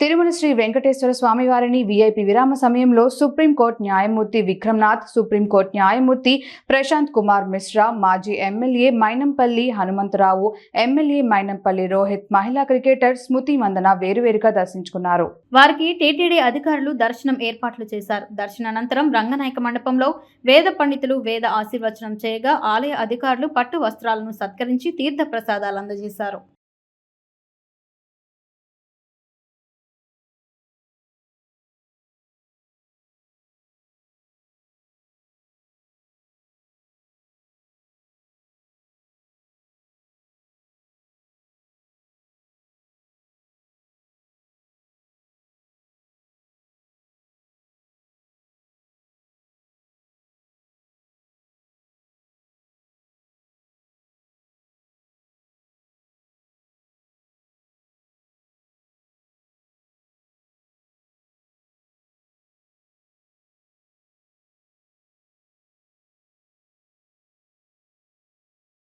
తిరుమల శ్రీ వెంకటేశ్వర స్వామివారిని వీఐపీ విరామ సమయంలో సుప్రీంకోర్టు న్యాయమూర్తి విక్రమ్నాథ్ సుప్రీంకోర్టు న్యాయమూర్తి ప్రశాంత్ కుమార్ మిశ్రా మాజీ ఎమ్మెల్యే మైనంపల్లి హనుమంతరావు ఎమ్మెల్యే మైనంపల్లి రోహిత్ మహిళా క్రికెటర్ స్మృతి మందన వేరువేరుగా దర్శించుకున్నారు. వారికి టీటీడీ అధికారులు దర్శనం ఏర్పాట్లు చేశారు. దర్శనానంతరం రంగనాయక మండపంలో వేద పండితులు వేద ఆశీర్వచనం చేయగా ఆలయ అధికారులు పట్టు వస్త్రాలను సత్కరించి తీర్థ ప్రసాదాలు అందజేశారు.